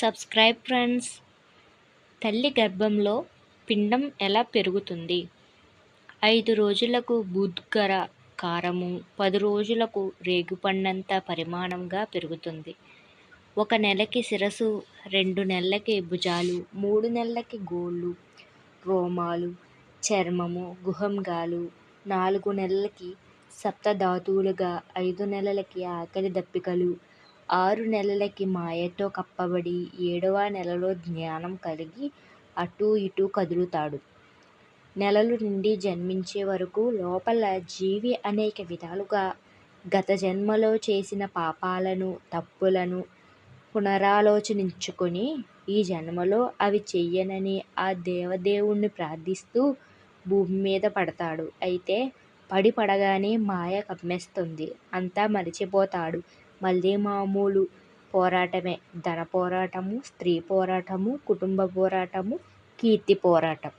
Subscribe friends. తల్లి గర్భంలో పిండం ఎలా పెరుగుతుంది? ఐదు రోజులకు బుద్గర కారము పది రోజులకు రేగుపండంత పరిమాణంగా పెరుగుతుంది. ఒక నెలకి శిరసు రెండు నెలలకి భుజాలు మూడు నెలలకి గోళ్ళు రోమాలు చర్మము గుహంగాలు నాలుగు నెలలకి సప్తధాతువులుగా ఐదు నెలలకి ఆకలి దప్పికలు ఆరు నెలలకి మాయతో కప్పబడి ఏడవ నెలలో జ్ఞానం కలిగి అటూ ఇటూ కదులుతాడు. నెలలు నిండి జన్మించే వరకు లోపల జీవి అనేక విధాలుగా గత జన్మలో చేసిన పాపాలను తప్పులను పునరాలోచించుకొని ఈ జన్మలో అవి చెయ్యనని ఆ దేవదేవుణ్ణి ప్రార్థిస్తూ భూమి మీద పడతాడు. అయితే పడి పడగానే మాయ కమ్మేస్తుంది. అంతా మరిచిపోతాడు. మళ్ళీ మామూలు పోరాటమే. ధన పోరాటము స్త్రీ పోరాటము కుటుంబ పోరాటము కీర్తి పోరాటం.